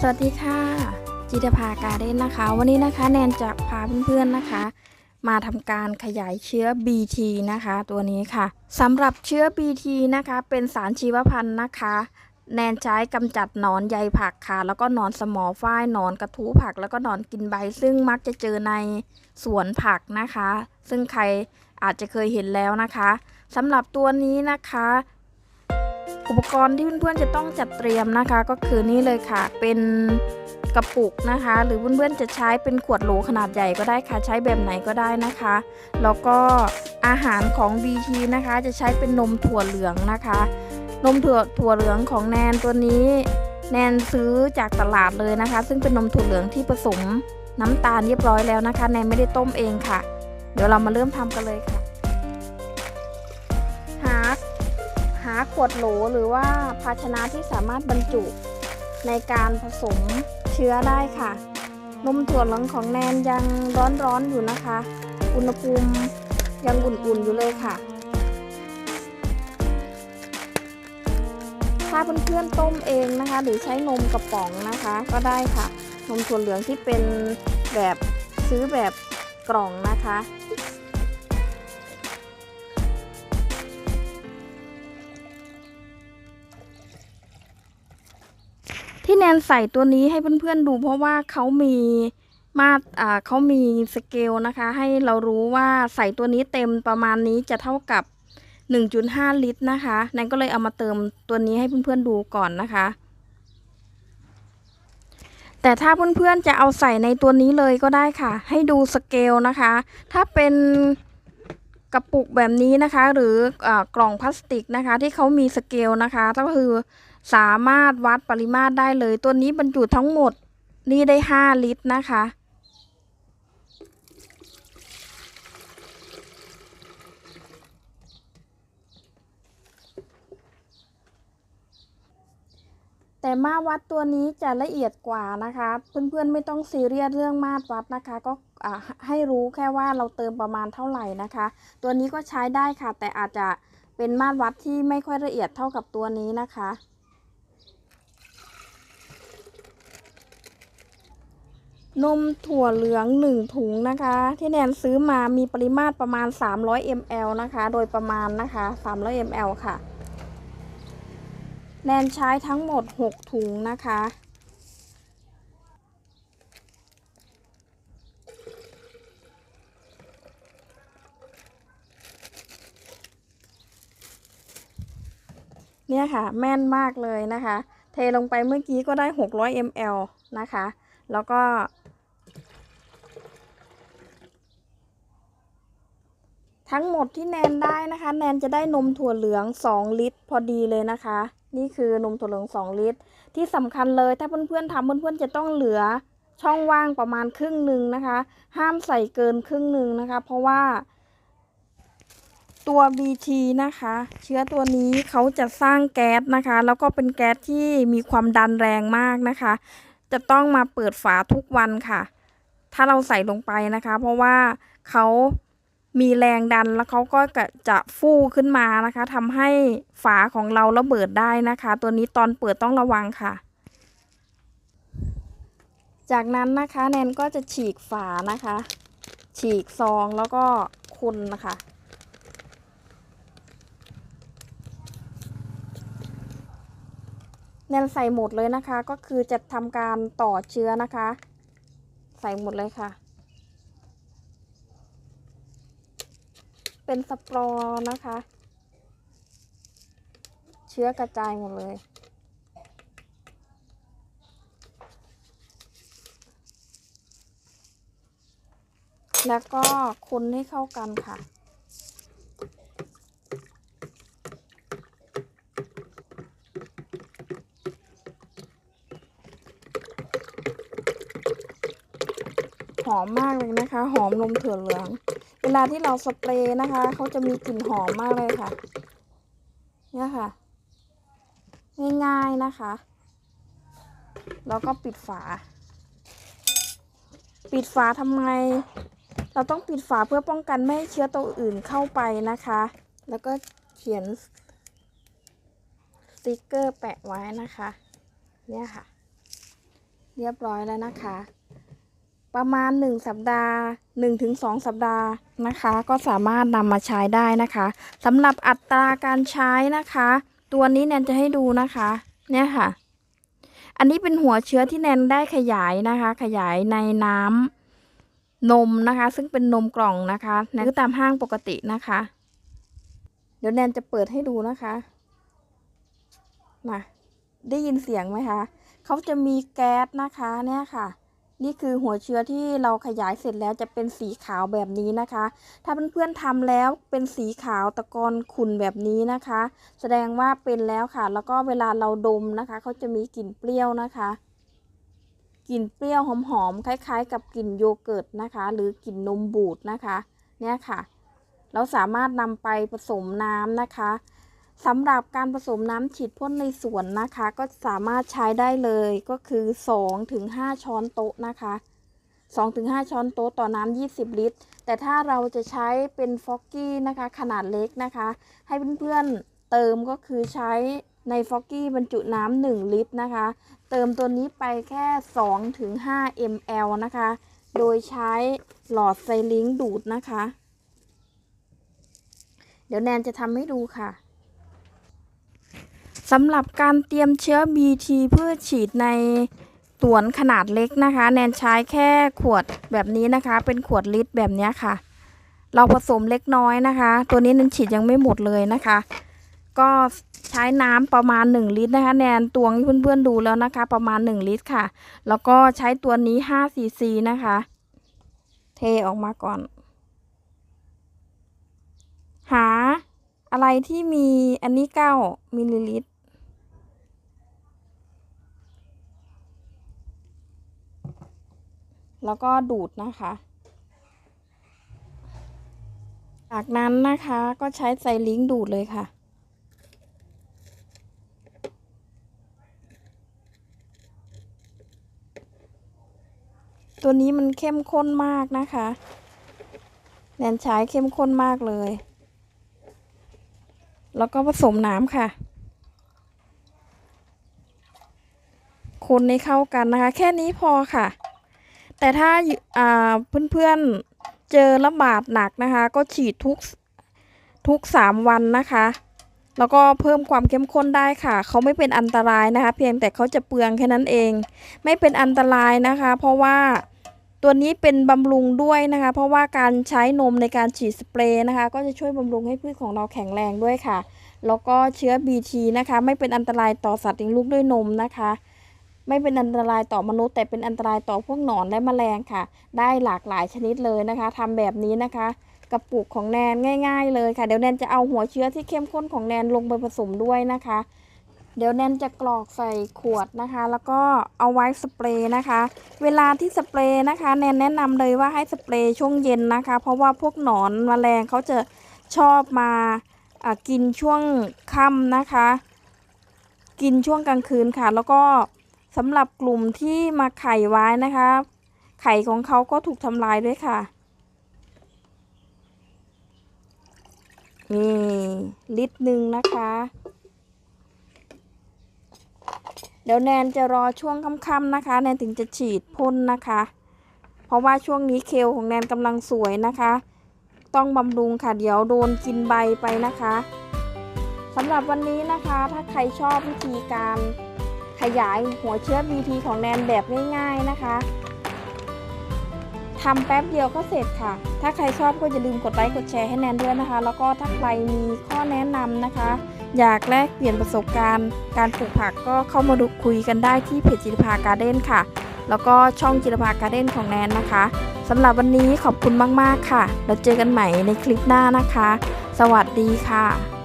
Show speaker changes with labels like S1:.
S1: สวัสดีค่ะ จิตภาการเด้นนะคะ วันนี้นะคะแนนจะพาเพื่อนๆนะคะ มาทำการขยายเชื้อ BT นะคะ ตัวนี้ค่ะสำหรับเชื้อ BT นะคะ เป็นสารชีวพันธุ์นะคะ แนนใช้กำจัดหนอนใยผักค่ะ แล้วก็หนอนสมอฝ้ายหนอนกระทู้ผัก แล้วก็หนอนกินใบ ซึ่งมักจะเจอในสวนผักนะคะ ซึ่งใครอาจจะเคยเห็นแล้วนะคะสำหรับตัวนี้นะคะ อุปกรณ์ที่เพื่อนๆจะต้องจัดเตรียมนะคะ ก็คือนี่เลยค่ะ เป็นกระปุกนะคะ หรือเพื่อนๆจะใช้เป็นขวดโหลขนาดใหญ่ก็ได้ค่ะ ใช้แบบไหนก็ได้นะคะ แล้วก็อาหารของ BT นะคะ จะใช้เป็นนมถั่วเหลืองนะคะ นมถั่วถั่วเหลืองของแนนตัวนี้ แนนซื้อจากตลาดเลยนะคะ ซึ่งเป็นนมถั่วเหลืองที่ผสมน้ำตาลเรียบร้อยแล้วนะคะ แนนไม่ได้ต้มเองค่ะ เดี๋ยวเรามาเริ่มทำกันเลยค่ะ ขวดโหลหรือว่าภาชนะที่สามารถบรรจุในการผสมเชื้อได้ค่ะ นมถั่วเหลืองของแนนยังร้อนๆอยู่นะคะ อุณหภูมิยังอุ่นๆอยู่เลยค่ะ ถ้าเพื่อนๆต้มเองนะคะ หรือใช้นมกระป๋องนะคะก็ได้ค่ะ นมถั่วเหลืองที่เป็นแบบซื้อแบบกล่องนะคะ ที่แนนใส่ตัวนี้ให้เพื่อนๆดู เพราะว่าเขามีมาตรอ่าเขามีสเกลนะคะ ให้เรารู้ว่าใส่ตัวนี้เต็มประมาณนี้จะเท่ากับ 1.5 ลิตรนะคะแนนก็เลยเอามาเติมตัวนี้ให้เพื่อนๆดูก่อนนะคะ แต่ถ้าเพื่อนๆจะเอาใส่ในตัวนี้เลยก็ได้ค่ะ ให้ดูสเกลนะคะ ถ้าเป็น กระปุกแบบนี้นะคะ หรืออกล่องพลาสติกนะคะ ที่เขามีสเกลนะคะ ก็คือสามารถวัดปริมาตรได้เลย ตัวนี้บรรจุทั้งหมดนี่ได้ 5 ลิตรนะคะ แต่มาวัดตัวนี้จะละเอียดกว่านะคะ เพื่อนๆไม่ต้องซีเรียสเรื่องมาตรวัดนะคะ ก็ ให้รู้แค่ว่าเราเติมประมาณเท่าไหร่นะคะ ตัวนี้ก็ใช้ได้ค่ะ แต่อาจจะเป็นมาตรวัดที่ไม่ค่อยละเอียดเท่ากับตัวนี้นะคะ นมถั่วเหลือง 1 ถุงนะคะ ที่แนนซื้อมามีปริมาตรประมาณ 300 ml นะคะ โดยประมาณนะคะ 300 ml ค่ะ แนนใช้ทั้งหมด 6 ถุงนะคะ เนี่ยค่ะ แม่นมากเลยนะคะ เทลงไปเมื่อกี้ก็ได้ 600 ml นะคะ แล้วก็ ทั้งหมดที่แนนได้นะคะ แนนจะได้นมถั่วเหลือง 2 ลิตร พอดีเลยนะคะ นี่คือนมถั่วเหลือง 2 ลิตร ที่สำคัญเลยถ้าเพื่อนๆทำเพื่อนๆจะต้องเหลือช่องว่างประมาณครึ่งหนึ่งนะคะ ห้ามใส่เกินครึ่งหนึ่งนะคะ เพราะว่า ตัว BT นะคะ เชื้อตัวนี้เขาจะสร้างแก๊สนะคะ แล้วก็เป็นแก๊สที่มีความดันแรงมากนะคะ จะต้องมาเปิดฝาทุกวันค่ะ ถ้าเราใส่ลงไปนะคะ เพราะว่าเขามีแรงดันแล้วเขาก็จะฟูขึ้นมานะคะทำให้ฝาของเราระเบิดได้นะคะ ตัวนี้ตอนเปิดต้องระวังค่ะ จากนั้นนะคะแนนก็จะฉีกฝานะคะ ฉีกซองแล้วก็คนนะคะ แนนใส่หมดเลยนะคะ ก็คือจะทำการต่อเชื้อนะคะ ใส่หมดเลยค่ะ เป็นสปรอนะคะ เชื้อกระจายหมดเลยแล้วก็คนให้เข้ากันค่ะ อมมากเลยนะคะ หอมนมถั่วเหลือง เวลาที่เราสเปรย์นะคะเขาจะมีกลิ่นหอมมากเลยค่ะ เนี่ยค่ะ ง่ายๆนะคะ แล้วก็ปิดฝา ปิดฝาทำไม เราต้องปิดฝาเพื่อป้องกันไม่ให้เชื้อตัวอื่นเข้าไปนะคะ แล้วก็เขียนสติกเกอร์แปะไว้นะคะ เนี่ยค่ะ เรียบร้อยแล้วนะคะ ประมาณ 1 สัปดาห์ 1-2 สัปดาห์นะคะ ก็สามารถนำมาใช้ได้นะคะสำหรับอัตราการใช้นะคะ ตัวนี้แนนจะให้ดูนะคะ เนี่ยค่ะ อันนี้เป็นหัวเชื้อที่แนนได้ขยายนะคะ ขยายในน้ำนมนะคะ ซึ่งเป็นนมกล่องนะคะแนนก็ตามห้างปกตินะคะ เดี๋ยวแนนจะเปิดให้ดูนะคะมาได้ยินเสียงไหมคะเขาจะมีแก๊สนะคะเนี่ยค่ะ นี่คือหัวเชื้อที่เราขยายเสร็จแล้วจะเป็นสีขาวแบบนี้นะคะ ถ้าเพื่อนๆทำแล้วเป็นสีขาวตะกอนขุ่นแบบนี้นะคะ แสดงว่าเป็นแล้วค่ะ แล้วก็เวลาเราดมนะคะเขาจะมีกลิ่นเปรี้ยวนะคะกลิ่นเปรี้ยวหอมๆคล้าย ๆ กับกลิ่นโยเกิร์ตนะคะ หรือกลิ่นนมบูดนะคะ เนี่ยค่ะ เราสามารถนำไปผสมน้ำนะคะ สำหรับการผสมน้ำฉีดพ่นในสวนนะคะ ก็สามารถใช้ได้เลยก็คือ 2-5 ช้อนโต๊ะนะคะ 2-5 ช้อนโต๊ะต่อน้ำ20 ลิตร แต่ถ้าเราจะใช้เป็นฟอกกี้นะคะ ขนาดเล็กนะคะ ให้เพื่อนๆเติมก็คือใช้ในฟอกกี้บรรจุน้ำ1ลิตรนะคะ เติมตัวนี้ไปแค่ 2-5 ml นะคะ โดยใช้หลอดไซลิงดูดนะคะ เดี๋ยวแนนจะทำให้ดูค่ะ สำหรับการเตรียมเชื้อ BT เพื่อฉีดในสวนขนาดเล็กนะคะ แนนใช้แค่ขวดแบบนี้นะคะ เป็นขวดลิตรแบบนี้ค่ะ เราผสมเล็กน้อยนะคะ ตัวนี้แนนฉีดยังไม่หมดเลยนะคะ ก็ใช้น้ำประมาณ 1 ลิตรนะคะ แนนตวงให้เพื่อนๆดูแล้วนะคะ ประมาณ 1 ลิตรค่ะ แล้วก็ใช้ตัวนี้5 cc นะคะ เทออกมาก่อน หาอะไรที่มีอันนี้9มิลลิลิตร แล้วก็ดูดนะคะ จากนั้นนะคะก็ใช้ไซลิงดูดเลยค่ะ ตัวนี้มันเข้มข้นมากนะคะ แนนใช้เข้มข้นมากเลย แล้วก็ผสมน้ำค่ะคนให้เข้ากันนะคะ แค่นี้พอค่ะ แต่ถ้าอ่าเพื่อนๆเจอระบาดหนักนะคะ ก็ฉีดทุกทุกสามวันนะคะ แล้วก็เพิ่มความเข้มข้นได้ค่ะ เขาไม่เป็นอันตรายนะคะ เพียงแต่เขาจะเปลืองแค่นั้นเอง ไม่เป็นอันตรายนะคะ เพราะว่าตัวนี้เป็นบำรุงด้วยนะคะ เพราะว่าการใช้นมในการฉีดสเปรย์นะคะ ก็จะช่วยบำรุงให้พืชของเราแข็งแรงด้วยค่ะ แล้วก็เชื้อ BT นะคะ ไม่เป็นอันตรายต่อสัตว์เลี้ยงลูกด้วยนมนะคะ ไม่เป็นอันตรายต่อมนุษย์ แต่เป็นอันตรายต่อพวกหนอนและแมลงค่ะ ได้หลากหลายชนิดเลยนะคะทำแบบนี้นะคะกระปุกของแนนง่าย ๆ เลยค่ะ เดี๋ยวแนนจะเอาหัวเชื้อที่เข้มข้นของแนนลงไปผสมด้วยนะคะ เดี๋ยวแนนจะกรอกใส่ขวดนะคะ แล้วก็เอาไว้สเปรย์นะคะ เวลาที่สเปรย์นะคะแนนแนะนำเลยว่าให้สเปรย์ช่วงเย็นนะคะ เพราะว่าพวกหนอนแมลงเขาจะชอบมาอ่ากินช่วงค่ำนะคะ กินช่วงกลางคืนค่ะ แล้วก็ สำหรับกลุ่มที่มาไข่ไว้นะคะ ไข่ของเขาก็ถูกทำลายด้วยค่ะ นี่ลิตรหนึ่งนะคะ เดี๋ยวแนนจะรอช่วงค่ำๆนะคะ แนนถึงจะฉีดพ่นนะคะ เพราะว่าช่วงนี้เคลของแนนกำลังสวยนะคะ ต้องบำรุงค่ะ เดี๋ยวโดนกินใบไปนะคะสำหรับวันนี้นะคะ ถ้าใครชอบวิธีการ ขยายหัวเชื้อ BT ของแนนแบบง่ายๆนะคะทำแป๊บเดียวก็เสร็จค่ะ ถ้าใครชอบก็อย่าลืมกดไลค์กดแชร์ให้แนนด้วยนะคะ แล้วก็ถ้าใครมีข้อแนะนำนะคะ อยากแลกเปลี่ยนประสบการณ์ การปลูกผักก็เข้ามาดูคุยกันได้ที่เพจจิรภาการ์เด้นค่ะ แล้วก็ช่องจิรภาการ์เด้นของแนนนะคะสำหรับวันนี้ขอบคุณมากๆค่ะ แล้วเจอกันใหม่ในคลิปหน้านะคะ สวัสดีค่ะ